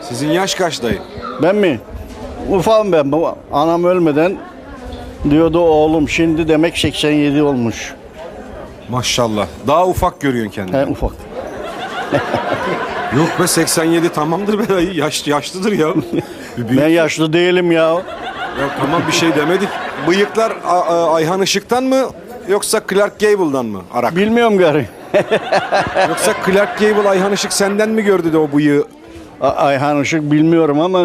Sizin yaş kaç dayı? Ben mi? Ufağım ben. Anam ölmeden diyordu oğlum şimdi demek 87 olmuş. Maşallah. Daha ufak görüyorsun kendini. He ufak. Yok be 87 tamamdır be dayı. Yaş, yaşlıdır ya. Ben yaşlı değilim ya. Ya tamam bir şey demedik. Bıyıklar A- A- Ayhan Işık'tan mı yoksa Clark Gable'dan mı Arak? Bilmiyorum gari. Yoksa Clark Gable Ayhan Işık senden mi gördü de o bıyığı? Ayhan Işık bilmiyorum ama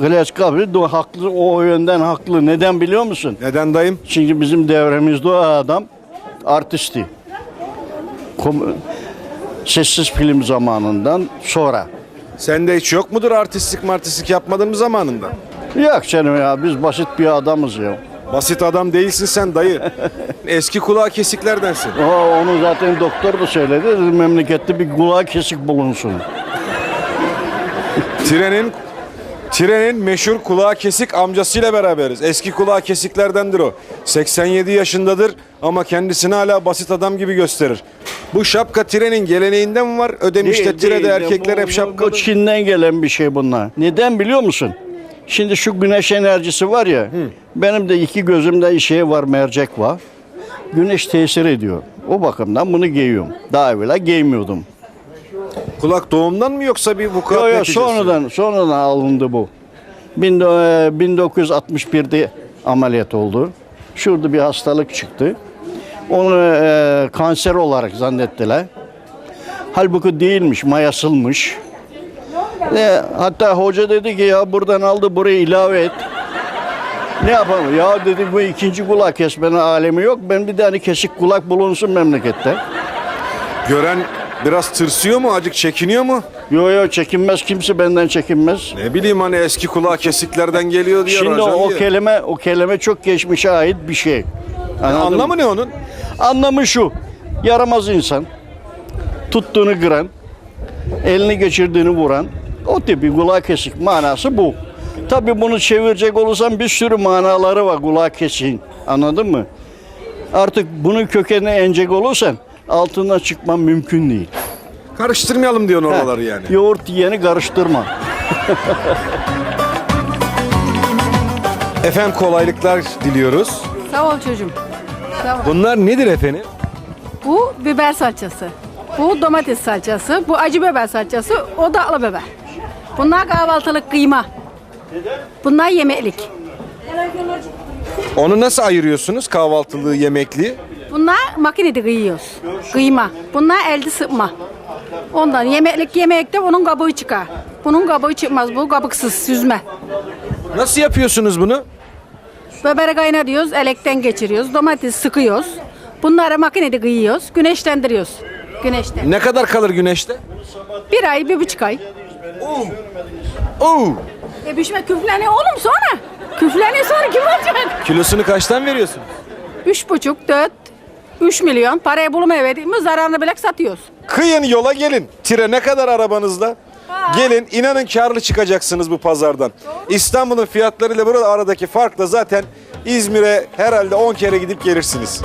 Glass Kabri de haklı o yönden haklı. Neden biliyor musun? Neden dayım? Çünkü bizim devremizde o adam artisti. Kom- Sessiz film zamanından sonra. Sende hiç yok mudur artistlik martistlik yapmadın mı zamanında? Yok canım ya biz basit bir adamız ya. Basit adam değilsin sen dayı. Eski kulağı kesiklerdensin. O, onu zaten doktor da söyledi. Memlekette bir kulağı kesik bulunsun. Trenin Trenin meşhur kulağı kesik amcasıyla beraberiz. Eski kulağı kesiklerdendir o. 87 yaşındadır ama kendisini hala basit adam gibi gösterir. Bu şapka trenin geleneğinden mi var? Ödemiş'te tirede erkekler hep şapkalı. Bu Çin'den gelen bir şey bunlar. Neden biliyor musun? Şimdi şu güneş enerjisi var ya. Benim de iki gözümde şey var, mercek var. Güneş tesir ediyor. O bakımdan bunu giyiyorum. Daha evvela giymiyordum. Kulak doğumdan mı yoksa bir vukuat Yok yok neticesi? sonradan sonradan alındı bu. Bin- e, 1961'de ameliyat oldu. Şurada bir hastalık çıktı. Onu e, kanser olarak zannettiler. Halbuki değilmiş, mayasılmış. E, hatta hoca dedi ki ya buradan aldı buraya ilave et. Ne yapalım? Ya dedi bu ikinci kulak kesmenin alemi yok. Ben bir tane kesik kulak bulunsun memlekette. Gören biraz tırsıyor mu? Acık çekiniyor mu? Yo yo çekinmez kimse benden çekinmez. Ne bileyim hani eski kulağı kesiklerden geliyor diyor. Şimdi racan o kelime o kelime çok geçmişe ait bir şey. Anladın mı? Anlamı ne onun? Anlamı şu. Yaramaz insan. Tuttuğunu kıran, elini geçirdiğini vuran o tipi kulağı kesik manası bu. Tabi bunu çevirecek olursan bir sürü manaları var kulağı kesik. Anladın mı? Artık bunun kökenine enecek olursan altından çıkman mümkün değil. Karıştırmayalım diyorsun oraları yani. Yoğurt yiyeni karıştırma. Efendim kolaylıklar diliyoruz. Sağ ol çocuğum. Sağ ol. Bunlar nedir efendim? Bu biber salçası. Bu domates salçası. Bu acı biber salçası. O da aklı biber. Bunlar kahvaltılık kıyma. Bunlar yemeklik. Onu nasıl ayırıyorsunuz kahvaltılığı, yemekliği? Bunlar makinede kıyıyoruz. Kıyma. Bunlar elde sıkma. Ondan yemeklik yemekte bunun kabuğu çıkar. Bunun kabuğu çıkmaz. Bu kabıksız süzme. Nasıl yapıyorsunuz bunu? Biberi kaynatıyoruz, elekten geçiriyoruz. Domates sıkıyoruz. Bunları makinede kıyıyoruz. Güneşlendiriyoruz. Güneşte. Ne kadar kalır güneşte? Bir ay, bir buçuk ay. Oo! E pişme küfleniyor oğlum sonra. Küfleniyor sonra kim alacak? Kilosunu kaçtan veriyorsun? Üç buçuk, dört, üç milyon parayı bulmaya verdiğimiz zararını bile satıyoruz. Kıyın yola gelin. Tire ne kadar arabanızla? Gelin inanın karlı çıkacaksınız bu pazardan. İstanbul'un fiyatlarıyla burada aradaki farkla zaten İzmir'e herhalde 10 kere gidip gelirsiniz.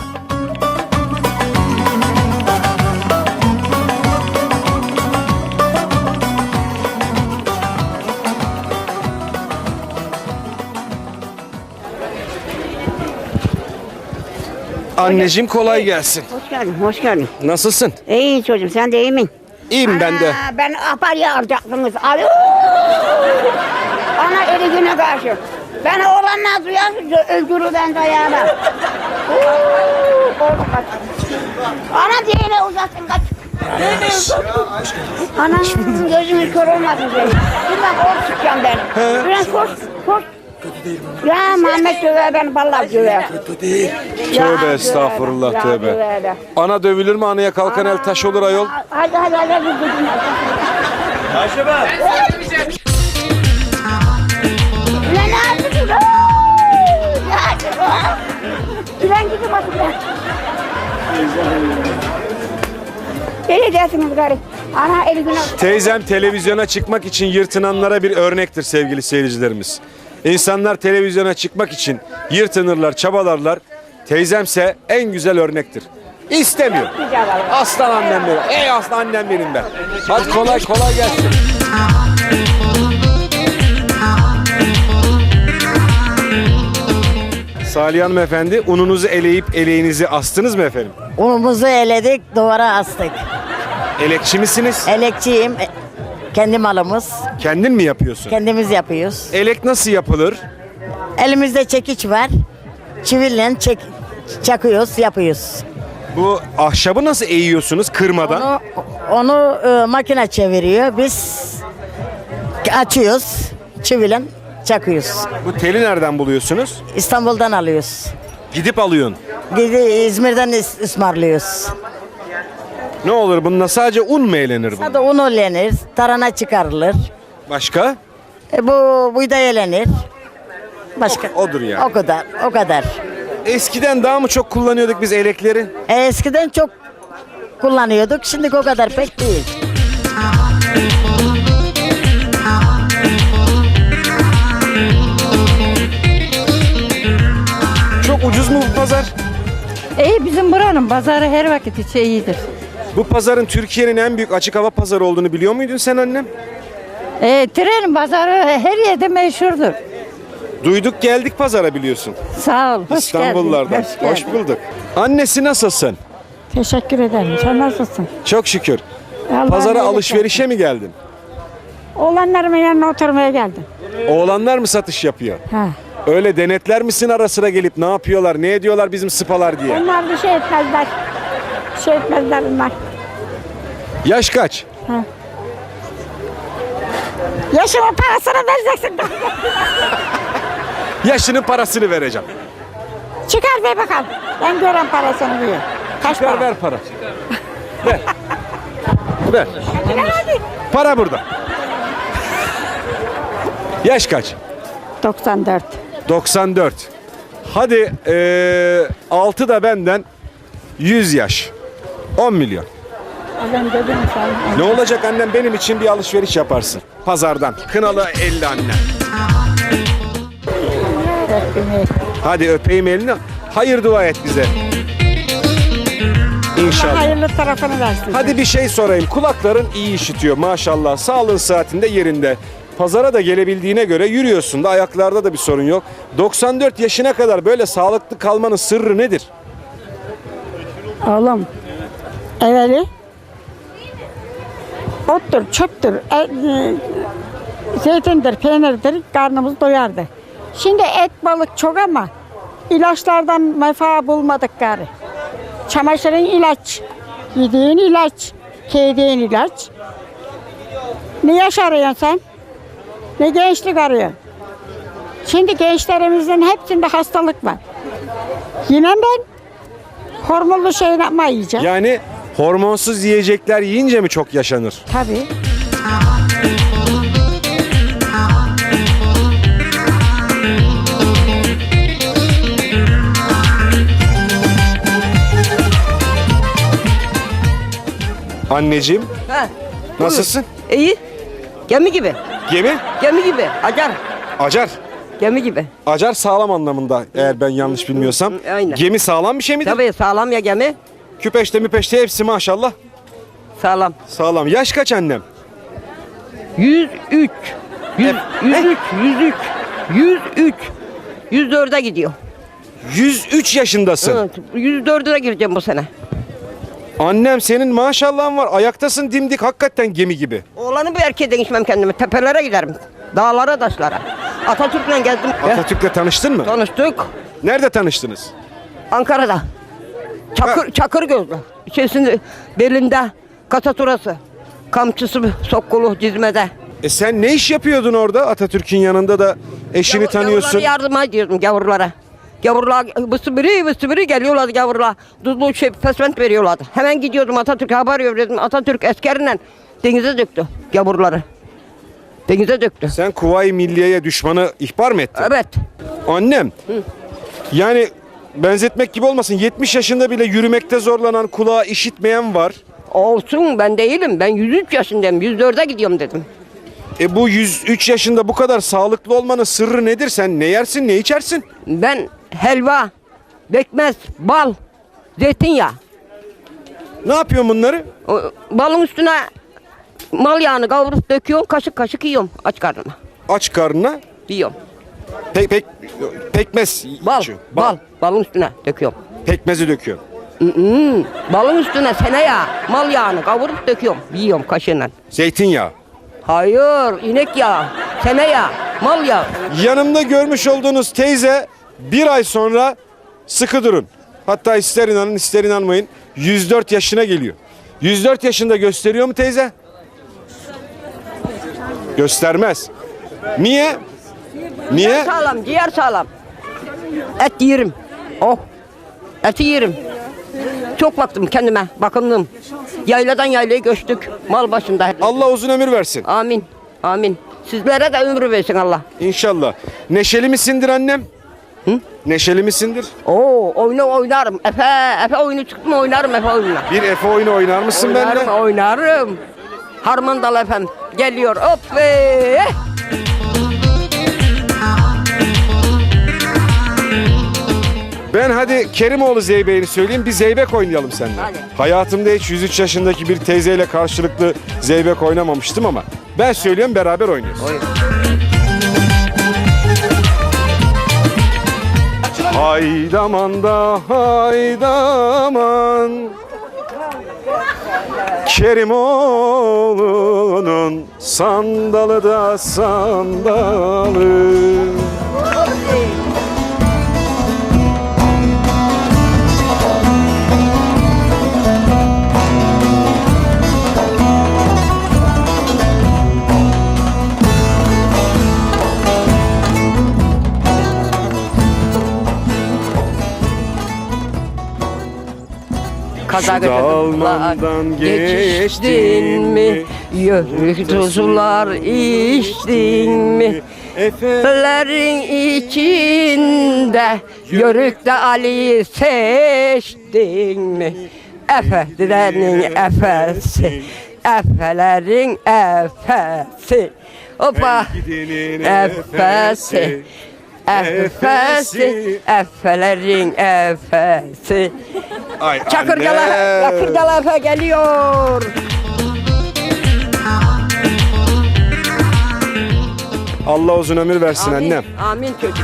Anneciğim kolay gelsin. Hoş geldin, hoş geldin. Nasılsın? İyi çocuğum, sen de iyi misin? İyiyim ben de. Aa, Ben aparya alacaktınız. Alo! Ana eli güne karşı. Ben oğlanla duyan özgürü ben kaç. Ana diyeyle uzatsın kaç. Ana gözümün kör olmasın. Dur bak or çıkacağım ben. Biraz koş, koş. Ya Mehmet döver beni vallahi döver. Tövbe estağfurullah, tövbe. Ana dövülür mü anaya kalkan el taş olur ayol. Hadi hadi hadi. hadi, hadi. Ulan ne yapıyorsun? Ne yapıyorsun? Ulan gidin bakın ben. Deli dersiniz gari. Ana eli. Teyzem televizyona çıkmak için yırtınanlara bir örnektir sevgili seyircilerimiz. İnsanlar televizyona çıkmak için yırtınırlar, çabalarlar. Teyzemse en güzel örnektir. İstemiyor. Aslan annem benim. Ey aslan annem benim ben. Hadi kolay kolay gelsin. Salih Hanım efendi ununuzu eleyip eleğinizi astınız mı efendim? Unumuzu eledik, duvara astık. Elekçi misiniz? Elekçiyim. Kendi malımız. Kendin mi yapıyorsun? Kendimiz yapıyoruz. Elek nasıl yapılır? Elimizde çekiç var. Çiville çek, çakıyoruz, yapıyoruz. Bu ahşabı nasıl eğiyorsunuz kırmadan? Onu, onu e, makine çeviriyor. Biz açıyoruz. Çiviyle çakıyoruz. Bu teli nereden buluyorsunuz? İstanbul'dan alıyoruz. Gidip alıyorsun. Gidi İzmir'den is- ısmarlıyoruz. Ne olur bununla sadece un mu eğlenir bu? Hadi un olenir, tarhana çıkarılır. Başka? E, bu buğday elenir. Başka? O- odur yani. O kadar, o kadar. Eskiden daha mı çok kullanıyorduk biz elekleri? E, eskiden çok kullanıyorduk. Şimdi o kadar pek değil. Çok ucuz mu bu pazar? İyi bizim buranın pazarı her vakit içi iyidir. Bu pazarın Türkiye'nin en büyük açık hava pazarı olduğunu biliyor muydun sen annem? E, tren pazarı her yerde meşhurdur. Duyduk geldik pazara biliyorsun. Sağ ol. Hoş İstanbullardan. geldin. Hoş, Hoş bulduk. Annesi nasılsın? Teşekkür ederim. Sen nasılsın? Çok şükür. Allah'ın Pazara alışverişe mi geldin? Oğlanlarımın yanına oturmaya geldim. Oğlanlar mı satış yapıyor? Ha. Öyle denetler misin ara sıra gelip ne yapıyorlar, ne ediyorlar bizim sıpalar diye? Onlar bir şey etmezler. Şey etmezler bunlar. Yaş kaç? Yaşımın parasını vereceksin. Yaşının parasını vereceğim. Çıkar ver bakalım. Ben gören parasını diyor. Kaç Ver para? ver para. ver. ver. Para burada. Yaş kaç? 94. 94. Hadi eee 6 da benden 100 yaş. 10 milyon. Ben dedim sana. Ne olacak annem benim için bir alışveriş yaparsın. Pazardan. Kınalı 50 annem. Hadi öpeyim elini. Hayır dua et bize. İnşallah. Hayırlı tarafını versin. Hadi bir şey sorayım. Kulakların iyi işitiyor maşallah. Sağlığın saatinde yerinde. Pazara da gelebildiğine göre yürüyorsun da ayaklarda da bir sorun yok. 94 yaşına kadar böyle sağlıklı kalmanın sırrı nedir? Oğlum, evveli ottur, çöptür, e, e, zeytindir, peynirdir, karnımız doyardı. Şimdi et, balık çok ama ilaçlardan mefa bulmadık gari. Çamaşırın ilaç, yediğin ilaç, giydiğin ilaç. Ne yaş arıyorsun sen? Ne gençlik arıyorsun? Şimdi gençlerimizin hepsinde hastalık var. Yine ben hormonlu şey yapma yiyeceğim. Yani hormonsuz yiyecekler yiyince mi çok yaşanır? Tabii. Anneciğim Ha, nasılsın? iyi. Gemi gibi. Gemi? Gemi gibi. Acar. Acar. Gemi gibi. Acar sağlam anlamında eğer ben yanlış bilmiyorsam. Aynen. Gemi sağlam bir şey midir? Tabii sağlam ya gemi. Küpeşte müpeşte hepsi maşallah Sağlam. sağlam. Yaş kaç annem? 103. 100, 103. 103. 103. 104'e gidiyor. 103 yaşındasın. Evet, 104'e gireceğim bu sene. Annem senin maşallahın var. Ayaktasın dimdik hakikaten gemi gibi. Oğlanı bir erkeğe değişmem kendimi. Tepelere giderim. Dağlara, taşlara. Atatürk'le gezdim. Atatürk'le tanıştın mı? Tanıştık. Nerede tanıştınız? Ankara'da. Çakır, çakır gözlü. İçerisinde belinde kataturası. Kamçısı sokkulu dizmede. E sen ne iş yapıyordun orada Atatürk'ün yanında da eşini Gavur- tanıyorsun. Gavurlara yardım ediyordum gavurlara. Gavurlar bısı biri bısı biri geliyorlardı gavurlar. Tuzlu şey pesment veriyorlardı. Hemen gidiyordum Atatürk'e haber veriyordum. Atatürk askeriyle denize döktü gavurları. Denize döktü. Sen Kuvayi Milliye'ye düşmanı ihbar mı ettin? Evet. Annem. Yani benzetmek gibi olmasın 70 yaşında bile yürümekte zorlanan kulağı işitmeyen var. Olsun ben değilim. Ben 103 yaşındayım. 104'e gidiyorum dedim. E bu 103 yaşında bu kadar sağlıklı olmanın sırrı nedir? Sen ne yersin ne içersin? Ben helva, bekmez, bal, zeytinyağı. Ne yapıyorsun bunları? O, balın üstüne mal yağını kavurup döküyorum. Kaşık kaşık yiyorum aç karnıma. Aç karnına. Yiyorum. Pek pek pekmez. Bal, içiyor. bal. Balın üstüne döküyorum. Pekmezi döküyor. Balın üstüne sene yağı, mal yağını kavurup döküyorum. Yiyorum kaşığıyla. Zeytinyağı. Hayır, inek yağı, sene yağı, mal yağı. Yanımda görmüş olduğunuz teyze bir ay sonra sıkı durun. Hatta ister inanın ister inanmayın 104 yaşına geliyor. 104 yaşında gösteriyor mu teyze? Göstermez. Niye? Niye? Sağlam, ciğer sağlam. Et yerim. Oh, eti yerim. Çok baktım kendime, bakımlıyım. Yayladan yaylaya göçtük, mal başında. Allah uzun ömür versin. Amin, amin. Sizlere de ömür versin Allah. İnşallah. Neşeli misindir annem? Hı? Neşeli misindir? Oo, oyunu oynarım. Efe, Efe oyunu çıktı mı oynarım Efe oyununa. Bir Efe oyunu oynar mısın Oynarım, benimle? oynarım. Harman Dal efem geliyor. Hop ve. Ben hadi Kerimoğlu Zeybe'yi söyleyeyim bir zeybek oynayalım seninle. Hadi. Hayatımda hiç 103 yaşındaki bir teyzeyle karşılıklı zeybek oynamamıştım ama ben söylüyorum beraber oynuyoruz. Haydaman da haydaman Kerimoğlu'nun sandalı da sandalı Kaza Şu dalmandan geçtin mi? Yörük tuzlar içtin mi? Efe Lerin içinde Yörükte Ali seçtin mi? Efelerin efesi Efelerin efesi. Gidenin Efesi Efesi Efelerin efesi Ay. Çakırgalı Efe geliyor. Allah uzun ömür versin Amin, annem. Amin çocuğum.